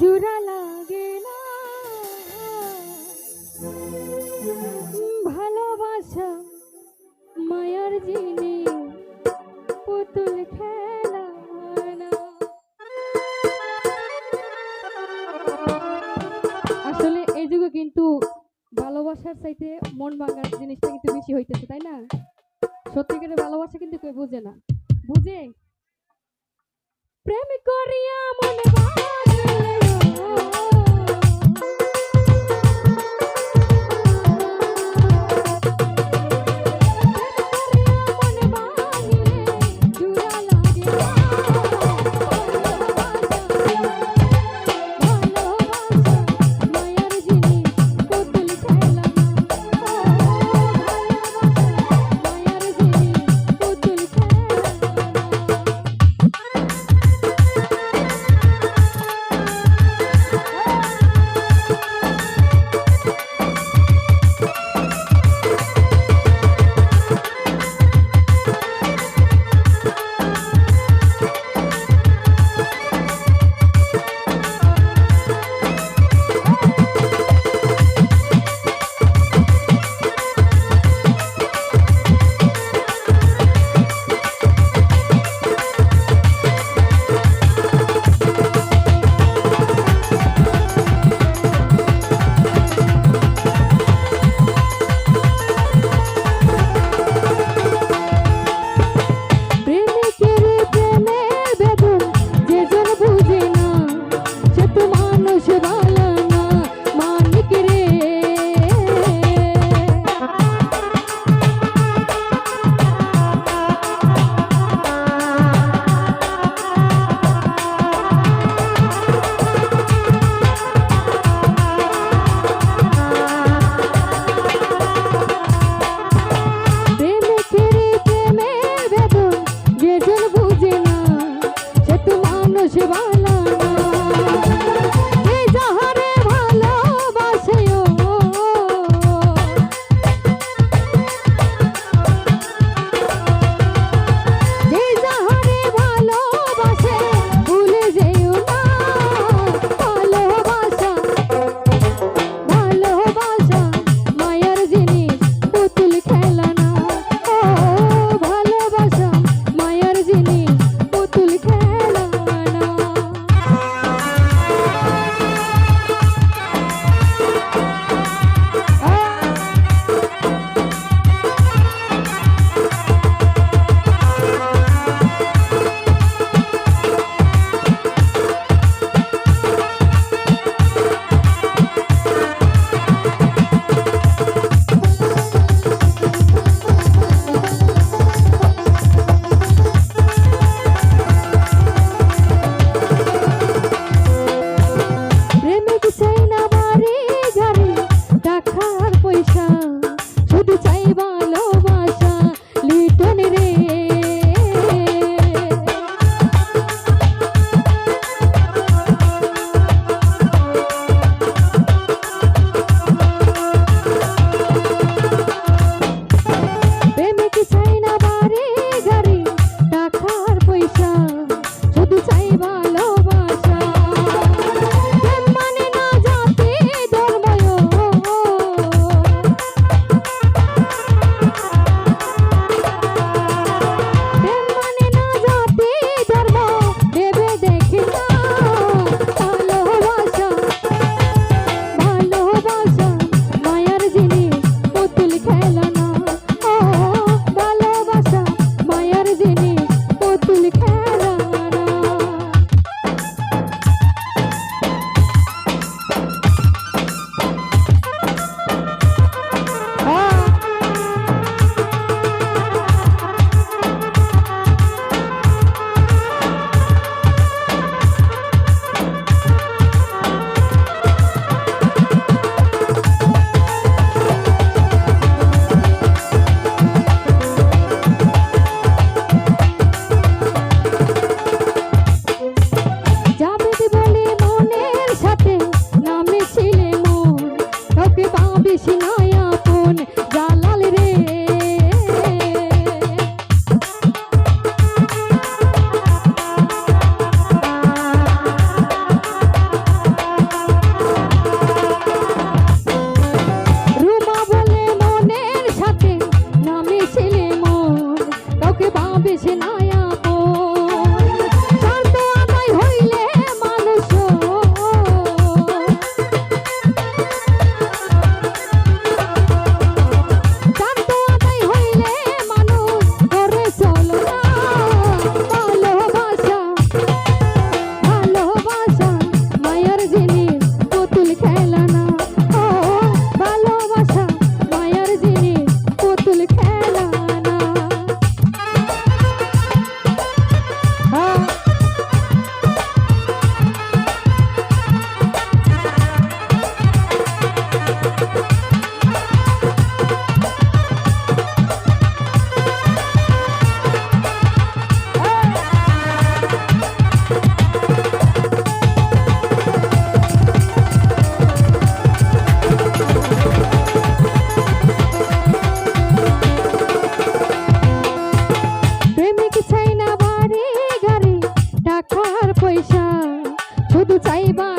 জোড়া লাগে না। ভালোবাসা মায়ার জিনিস পুতুল খেলা আসলে এই যুগে কিন্তু ভালোবাসার চাইতে মন ভাঙার জিনিসটা কিন্তু বেশি হইতেছে, তাই না? সত্যিকারের ভালোবাসা কিন্তু কেউ বুঝে না। বুঝে? প্রেম করিয়া মনে ใ吧